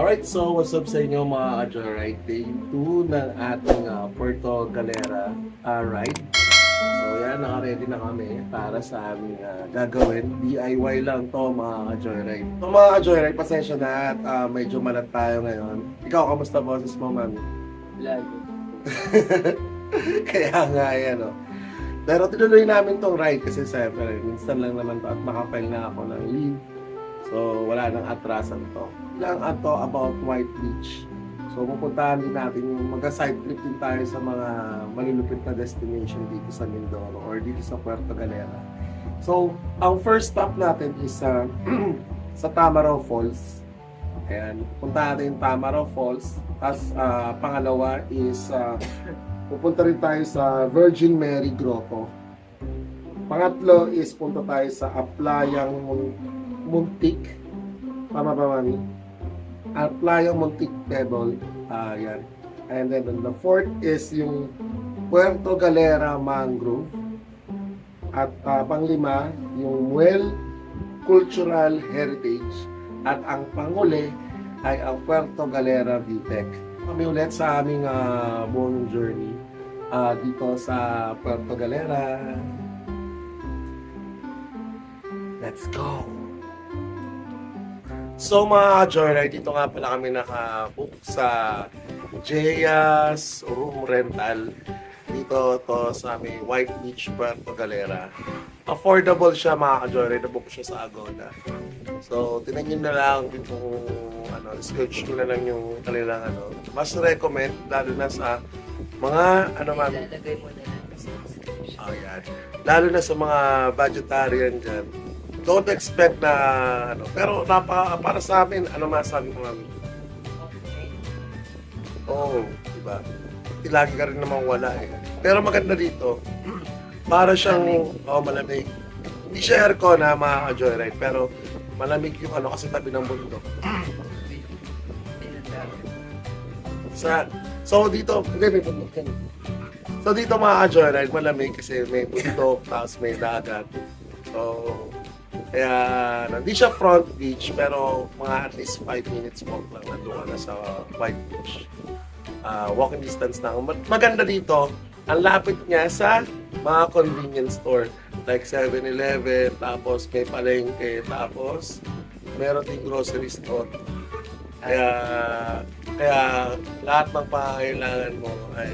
Alright, so what's up sa inyo mga ka-joyride? Day 2 ng ating ah, Puerto Galera ah, ride. So yan, naka-ready na kami para sa aming ah, gagawin. DIY lang to mga ka-joyride. So mga ka-joyride, pasensya na at ah, medyo malat tayo ngayon. Ikaw, kamusta boses mo, ma'am? Lagi. Kaya nga yan, no? Pero tinuloy namin tong ride kasi siyempre, minsan lang naman to at makapile na ako ng leave. So, wala nang atrasan to. Lang ato about White Beach. So, pupuntahan din natin yung mag-side trip din tayo sa mga malulupit na destination dito sa Mindoro or dito sa Puerto Galera. So, ang first stop natin is sa sa Tamaraw Falls. Ayan, punta natin yung Tamaraw Falls. Tapos, ah, pangalawa is ah, pupunta rin tayo sa Virgin Mary Grotto. Pangatlo is punta tayo sa Aplayang Mun- Muntik. Tama ba, Mami? Aplayang Muntik Pebble. Ah, yan. And then the fourth is yung Puerto Galera Mangrove. At ah, panglima, yung Well Cultural Heritage. At ang panguli ay ang Puerto Galera VTech. Kami ulit sa aming ah, buong journey ah, dito sa Puerto Galera. Let's go! So mga joyride, dito nga pala kami nakabook sa Jayas Room Rental. Dito to sa may White Beach, Puerto Galera. Affordable siya mga ka-joyride, nabook siya sa Agoda. So, tinangin na lang kung ano, search nyo na lang yung kanilang ano. Mas recommend, lalo na sa mga, ano ma'am, Ilalagay mo na lang sa description. Oh, yan. Lalo na sa mga vegetarian dyan. Don't expect na, ano, pero napa, para sa amin, ano masabi ko? Okay. Oo, oh, diba? Lagi ka rin namang wala eh. Pero maganda dito, para siyang, oh, malamig. Hindi siya aircon na mga ka-joyride, pero malamig yung ano kasi tabi ng bundok. Sa, so dito, hindi, may bundok yan. So dito mga ka-joyride, malamig kasi may bundok, tapos may dagat. So, kaya, hindi siya front beach, pero mga at least 5 minutes walk lang nandun ka na sa White Beach. Ah, walking distance na. Mag- Maganda dito, ang lapit niya sa mga convenience store. Like 7-Eleven, tapos may palengke, tapos meron din grocery store. Kaya, kaya lahat ng pangangailangan mo ay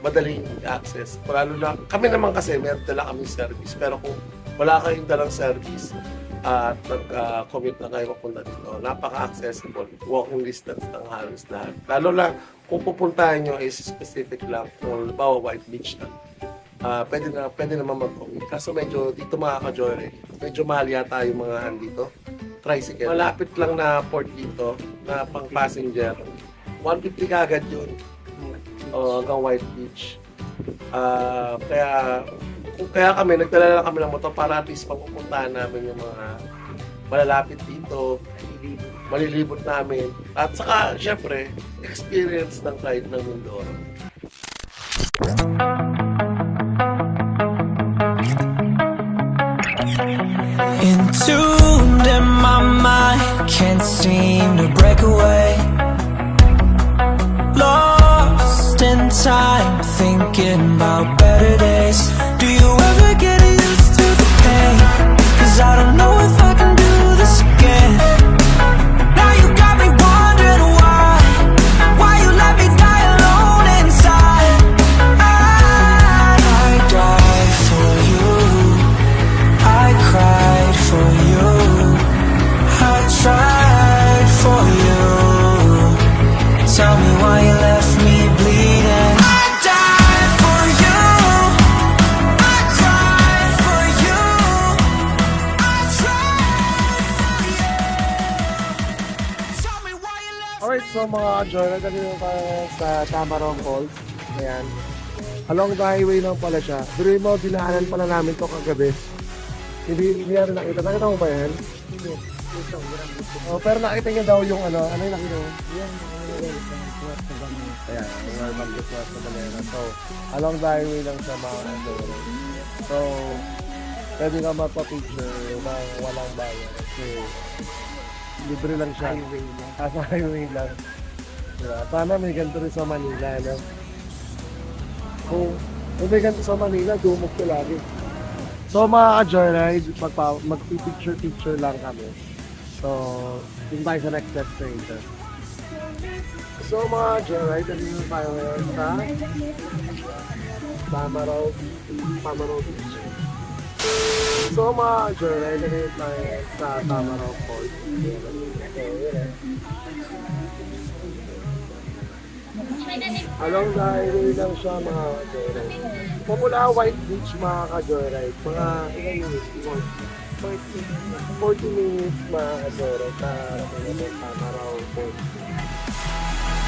madaling access. Lalo na, kami naman kasi meron dala kami service. Pero kung wala kayong dalang service at nag-commute na kayo papunta dito, napaka-accessible. Walking distance ng halos lahat. Lalo na kung pupuntahan nyo is specific lang. Kung halimbawa White Beach lang. Ah, pwede na pwede naman mag-commute. Kaso medyo dito mga ka-joyride, medyo mahal yata yung mga andito. Tricycle. Malapit lang na port dito na pang passenger. 150 kagad yun. O hanggang White Beach. Ah, kaya kaya kami nagdala lang kami ng motor para at least mapupuntahan namin yung mga malalapit dito, malilibot namin. At saka, syempre, experience ng ride ng Mindoro. Entombed in my mind, can't seem to break away. Lost in time, thinking about better days. So mga ka-joyride, dito tayo sa Tamarong Falls. Ayan. Along the highway lang pala siya. Pero mo, dinaanan pala namin to kagabi. Hindi, hindi natin nakita. Nakita mo ba yan? Oh, pero nakita niya daw yung ano, ano yung nakita mo? Yan, na. Ayan, yung normal gusto sa Balera. So, along the highway lang siya mga ka-joyride. So, pwede ka magpa-picture ng walang bayan. Kasi, libre lang siya. Highway lang. Nasa highway lang. Diba? Sana may ganito rin sa Manila, no? Kung, kung may ganito sa Manila, dumog ko lagi. So mga ka-joyride, magpa, magpipicture-picture lang kami. So, yung tayo sa next destination. So mga joyride, nandito tayo ngayon sa Tamaraw, Tamaraw Beach. So mga journal ano na sa tama ng course. Along the highway lang siya mga joyride. Pumula White Beach mga ka-joyride. Mga ilan minutes? 40, 40 minutes mga ka-joyride. Tara, ano, tama raw 40.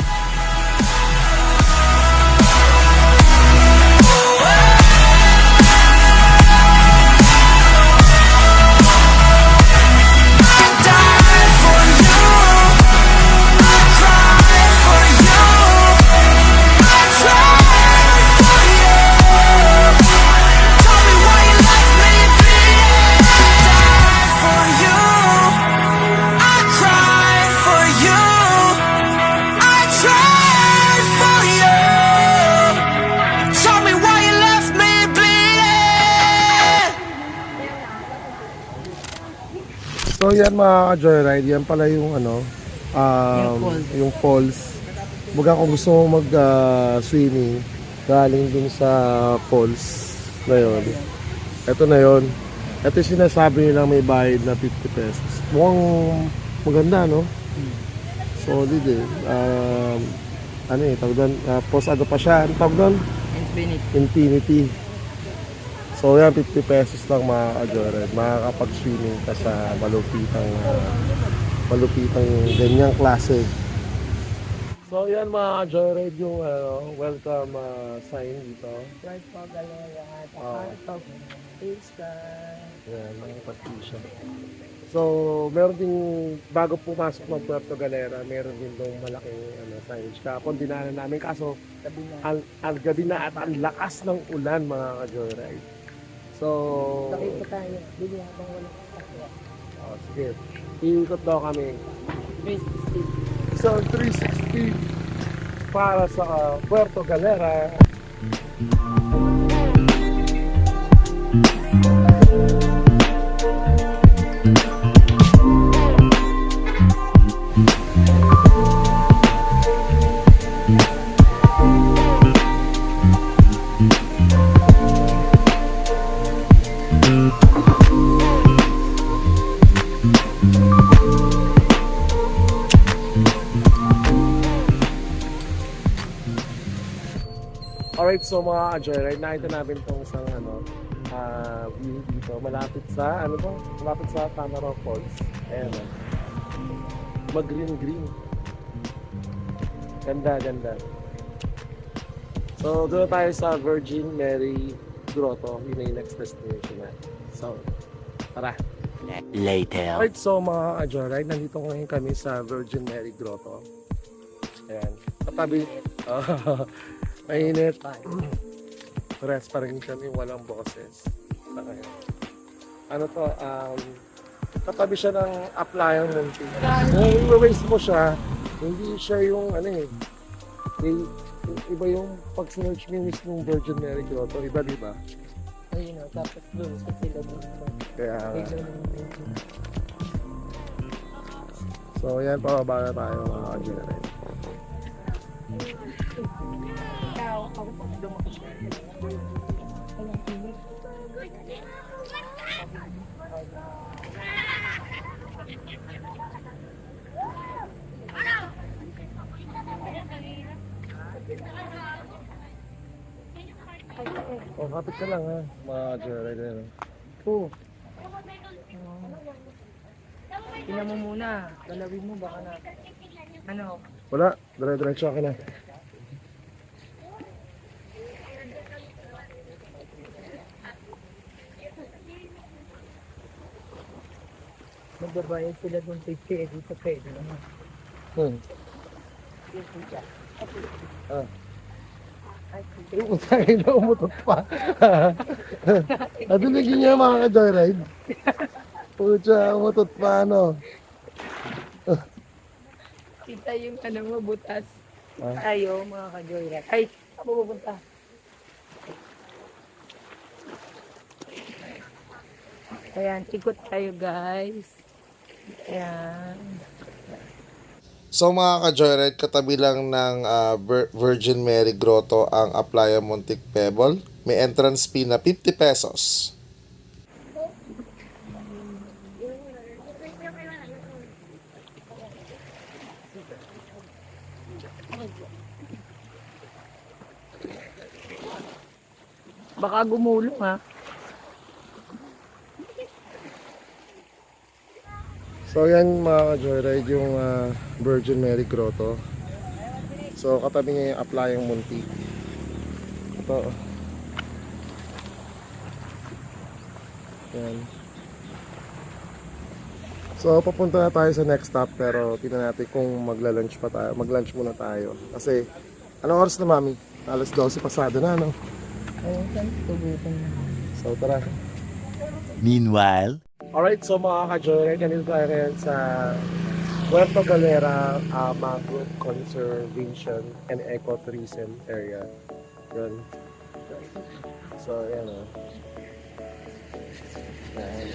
So yan mga ka-joyride, yan pala yung ano, um, yung falls. Baga kung gusto mo mag-swimming, galing dun sa falls na yun. Ito na yun. Ito yung sinasabi nilang may bayad na 50 pesos. Mukhang maganda, no? Solid eh. Um, ano eh, tawag doon, uh, post ano pa siya, ano tawag doon? Infinite. Infinity. So yan, 50 pesos lang mga ka-joyride. Makakapag-swimming ka sa malupitang, uh, malupitang ganyang klase. So yan mga ka-joyride yung ano, welcome uh, sign dito. Right po, galera. At Oo. heart of. Yan, mga patisya. So, meron din, bago pumasok ng Puerto Galera, meron din doon malaking ano, signage. Kapon dinaanan namin, kaso ang, ang gabi na at ang lakas ng ulan mga ka-joyride. So, Nakita tayo. Bili habang walang takwa. oh, sige, iikot daw kami. 360. So, 360 para sa uh, Puerto Galera. Alright, so mga ka-joyride, nakita namin itong isang ano, ah, view dito. Malapit sa, ano ba? Malapit sa Tamaraw Falls. Ayan. oh. Mag-green-green. Ganda, ganda. So, doon tayo sa Virgin Mary Grotto. Yun na yung next destination natin. So, tara. Later. Alright, so mga ka-joyride, nandito ngayon kami sa Virgin Mary Grotto. Ayan. Katabi, oh, mainit. Rest pa rin kami, walang boses. Okay. Ano to, um, katabi siya ng Aplayang Munti. Kung i-waste mo siya, hindi siya yung ano eh, i- iba yung pag sinerch mo mismong Virgin Mary Grotto, iba di ba? Ayun o, tapos doon sa sila doon. Kaya, so yan, pababa na tayo mga ka-joyride. Oh, kapit ka lang ha, mga ka-joyride. Ano. Oo. Tingnan mo muna. Galawin mo baka na. Ano? Wala, dire-diretso ka na. Magbabayad sila doon 50 eh. Dito pwede naman. Hmm. Ah. Ay, Yung tayo na umutot pa. Nadinig niya mga ka-joyride. Pucha, umutot pa ano. Kita yung ano mo, butas. Ah. Ayo, mga ka-joyride. Ay, mo pupunta? Ayan, ikot tayo guys. Ayan. So mga ka-joyride, katabi lang ng Vir- Virgin Mary Grotto ang Aplaya Montic Pebble. May entrance fee na 50 pesos. Baka gumulong ha. So yan mga ka-joyride yung ah, Virgin Mary Grotto. So katabi niya yung Aplayang Munti. Ito. Yan. So papunta na tayo sa next stop pero tingnan natin kung magla-lunch pa tayo. Mag-lunch muna tayo. Kasi anong oras na mami? Alas 12 pasado na no. Ayun, tugutan na. So tara. Meanwhile, Alright, so mga ka-joyride, ganito tayo ngayon sa Puerto Galera uh, Mangrove Conservation and Ecotourism Area. Yun. So, yan o. Yan.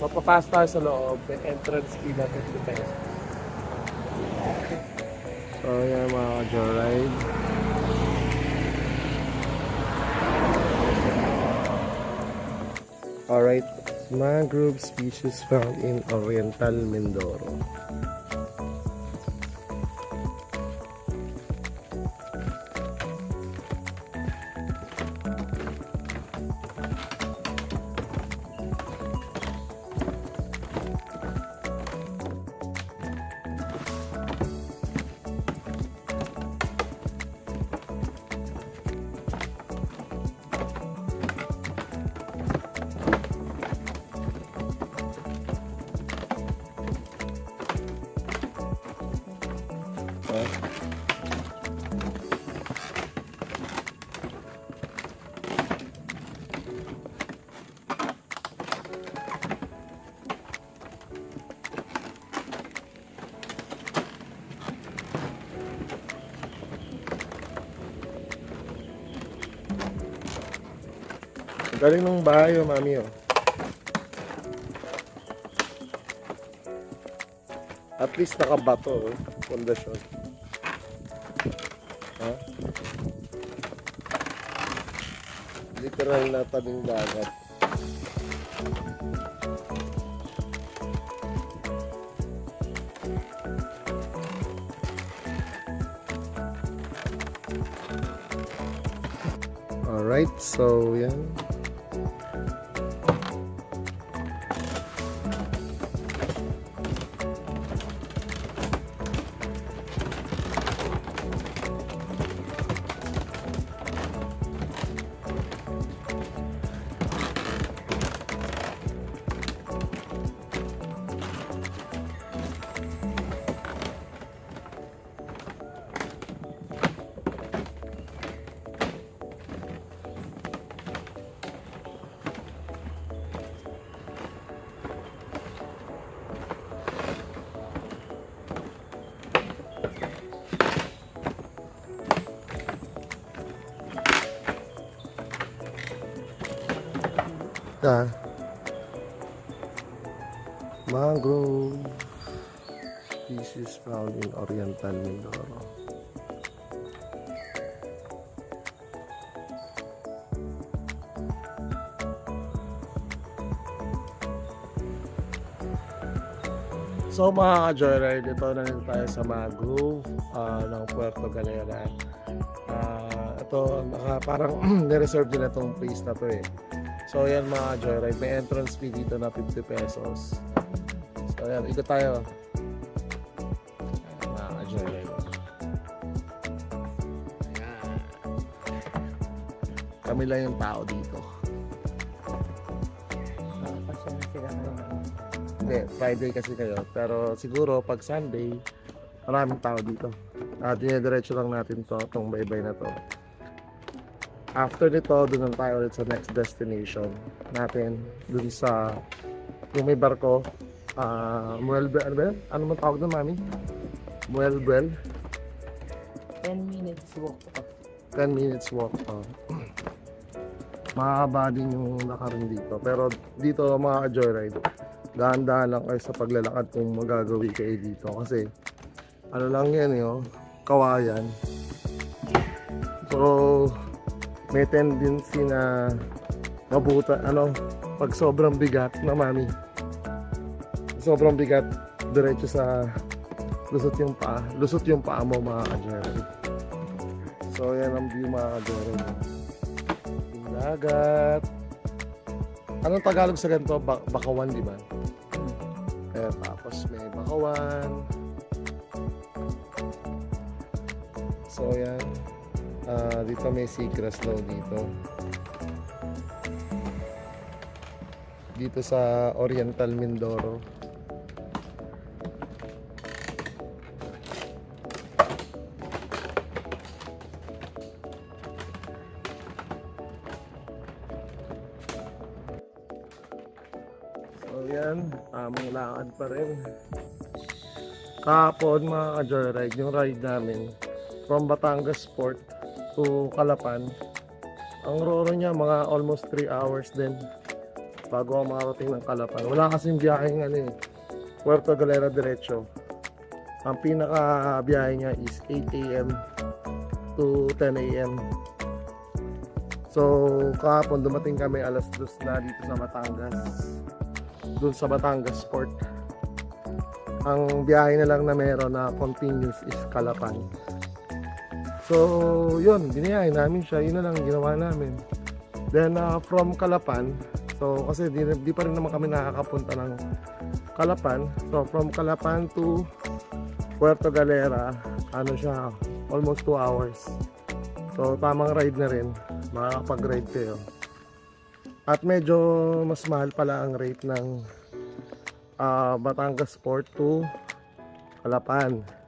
So, papasok tayo sa loob. May entrance fee na 50 pesos. So, yan mga ka-joyride. Alright, mangrove species found in Oriental Mindoro. Galing ng bahay oh, mami oh. At least nakabato oh, pundasyon. Ha? Literal na tabing dagat. Alright, so yan. Ah. Mangrove species found in Oriental Mindoro. So mga ka-joyride, ito na rin tayo sa Mangrove ah, ng Puerto Galera. Ah, ito, naka, parang nireserve din itong place na to eh. So yan mga joyride, may entrance fee dito na 50 pesos. So yan, ikot tayo. Ayan, mga joyride. Ayan. Kami lang yung tao dito. Hindi, Friday kasi kayo. Pero siguro pag Sunday, maraming tao dito. Ah, dinediretso lang natin to, tong baybay na to. After nito, doon lang tayo ulit sa next destination natin. Doon sa yung may barko. Ah, Muelbel, ano ba yan? Ano man tawag doon, mami? Muelbel. 10 minutes walk up. 10 minutes walk. Oh. Mahaba din yung lakarin dito. Pero dito mga joyride, dahan-dahan lang kayo sa paglalakad kung magagawi kayo dito. Kasi ano lang yan eh, oh, kawayan. So, may tendency na mabuta, ano, pag sobrang bigat na mami. Sobrang bigat, diretso sa lusot yung paa. Lusot yung paa mo mga joyride. So, yan ang view mga kadoro. Yung dagat. Anong Tagalog sa ganito? Ba- bakawan, di ba? Eh, tapos may bakawan. So, yan. Ah, dito may seagrass daw dito. Dito sa Oriental Mindoro. So yan, tamang lakad pa rin. Kahapon mga ka-joyride, yung ride namin from Batangas Port to Calapan. Ang roro niya mga almost 3 hours din bago ako makarating ng Calapan. Wala kasing biyaheng ano eh, Puerto Galera diretso. Ang pinaka biyahe niya is 8 a.m. to 10 a.m. So kahapon dumating kami alas 2 na dito sa Batangas dun sa Batangas Port. Ang biyahe na lang na meron na continuous is Calapan. So, yun, biniyahe namin siya. Yun na lang ang ginawa namin. Then, uh, from Calapan, so, kasi di, di pa rin naman kami nakakapunta ng Calapan. So, from Calapan to Puerto Galera, ano siya, almost 2 hours. So, tamang ride na rin. Makakapag-ride kayo. At medyo mas mahal pala ang rate ng ah, Batangas Port to Calapan.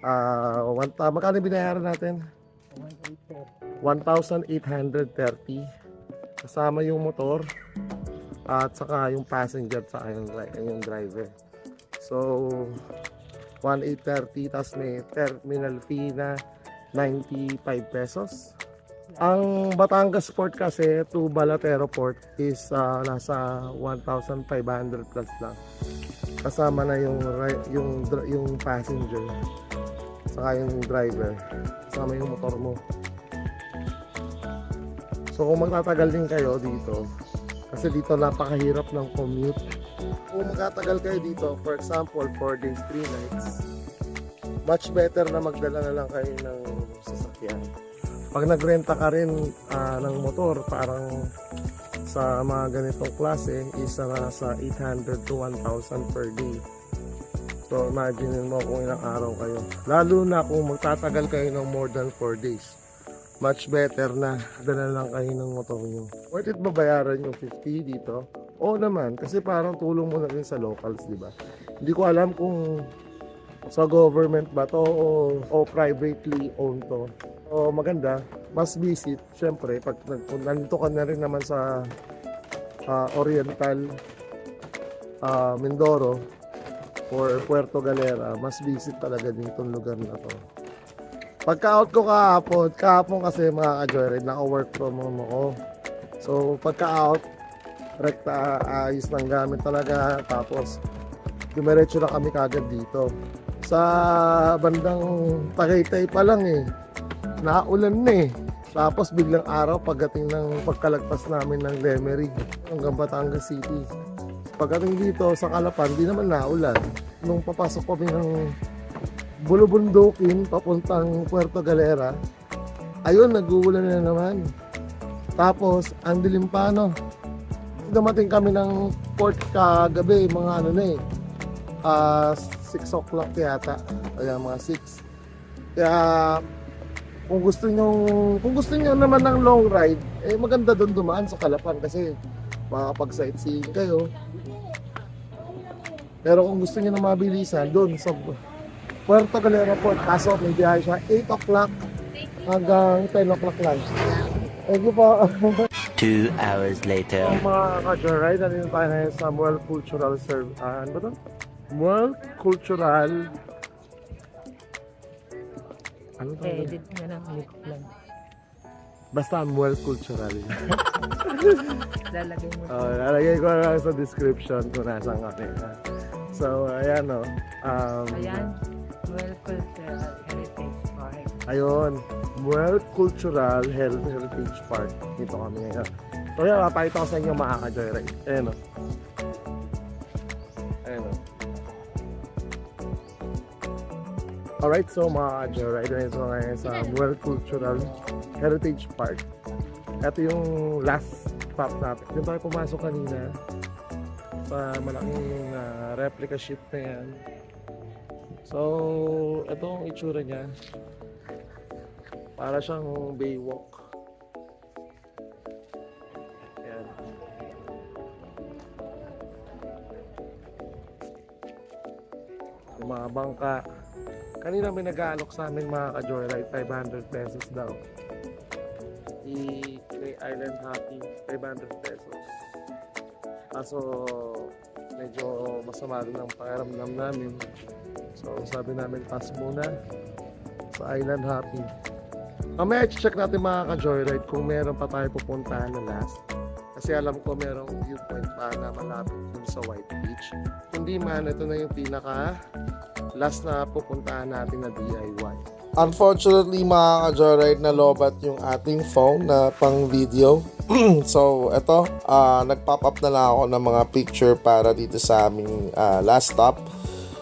Ah, one, ta- magkano binayaran natin? 1,830 kasama yung motor at saka yung passenger saka yung, yung driver. So 1,830 tapos may terminal fee na 95 pesos. Ang Batangas Port kasi to Balatero Port is ah, nasa 1,500 plus lang. Kasama na yung yung yung passenger saka yung driver. Kasama yung motor mo. So kung magtatagal din kayo dito, kasi dito napakahirap ng commute. Kung magtatagal kayo dito, for example, 4 days, 3 nights, much better na magdala na lang kayo ng sasakyan. Pag nagrenta ka rin ah, ng motor, parang sa mga ganitong klase, isa na sa 800 to 1,000 per day. So imagine mo kung ilang araw kayo. Lalo na kung magtatagal kayo ng more than 4 days. Much better na dala lang kayo ng motor nyo. Worth it ba bayaran yung 50 dito? Oo naman, kasi parang tulong mo na rin sa locals, di ba? Hindi ko alam kung sa government ba to o, o privately owned to. O maganda, mas visit, syempre, pag nandito ka na rin naman sa ah, Oriental ah, Mindoro or Puerto Galera, mas visit talaga din itong lugar na to. Pagka-out ko kahapon, kahapon kasi mga ka-joyride, naka-work from home ako. So, pagka-out, rekta ayos ng gamit talaga. Tapos, dumiretso na kami kagad dito. Sa bandang Tagaytay pa lang eh. Naulan na eh. Tapos biglang araw pagdating ng pagkalagpas namin ng Lemerig hanggang Batangas City. Pagdating dito sa Calapan, di naman naulan. Nung papasok kami ng bulubundukin papuntang Puerto Galera, ayun, nag-uulan na naman. Tapos, ang dilim pa, no? Dumating kami ng port kagabi, mga ano na eh, ah 6 o'clock yata. Ayan, mga 6. Kaya, kung gusto nyo, kung gusto nyo naman ng long ride, eh maganda doon dumaan sa Calapan kasi makakapag-sightseeing kayo. Pero kung gusto nyo na mabilisan, doon sa Puerto Galera Port, kaso may biyahe siya 8 o'clock hanggang 10 o'clock lang. Thank you po. Two hours later. So, mga ka-joyride, nandito tayo ngayon sa World Cultural Serv... Ah, ano ba to? World Cultural... Ano to? Eh, edit nga lang, link lang. Basta World Cultural. Lalagay mo. Oh, lalagay ko lang sa description kung nasaan kami. So, ayan o. Um, Ayan, well cultural heritage park. Ayun. World Cultural Heritage Park. Dito kami ngayon. So, yan, mapakita ko sa inyo mga ka-joyride. Ayan o. Ayan o. Alright, so mga ka-joyride, ito ngayon sa World Cultural Heritage Park. Ito yung last stop natin. Doon tayo pumasok kanina sa malaking ah, replica ship na yan. So, ito ang itsura niya. Para siyang baywalk. Ayan. Yung mga bangka. Kanina may nag-aalok sa amin mga ka-joyride, 500 pesos daw. I kay Island Happy, 500 pesos. Kaso, medyo masama rin ang pakiramdam namin. So, sabi namin, pass muna sa Island Happy. Mamaya check natin mga ka-joyride kung meron pa tayo pupuntahan na last. Kasi alam ko merong viewpoint pa na malapit dun sa White Beach. Hindi man, ito na yung pinaka last na pupuntahan natin na DIY. Unfortunately, mga ka-joyride, nalobat yung ating phone na pang video. so, eto, ah, nag-pop up na lang ako ng mga picture para dito sa aming ah, last stop.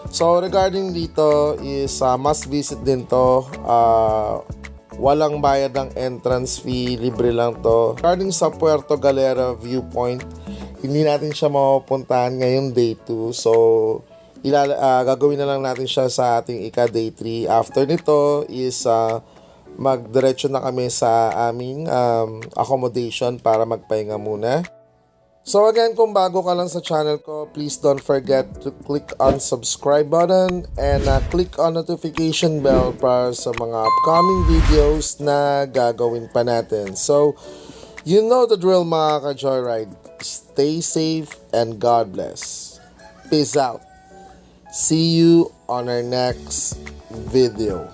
So, regarding dito is ah, must visit din to. Ah, walang bayad ng entrance fee, libre lang to. Regarding sa Puerto Galera viewpoint, hindi natin siya mapupuntahan ngayong day 2. So, ilala, ah, gagawin na lang natin siya sa ating ika day 3. After nito is ah, magdiretso na kami sa aming um, accommodation para magpahinga muna. So again, kung bago ka lang sa channel ko, please don't forget to click on subscribe button and uh, click on notification bell para sa mga upcoming videos na gagawin pa natin. So, you know the drill mga ka-joyride. Stay safe and God bless. Peace out. See you on our next video.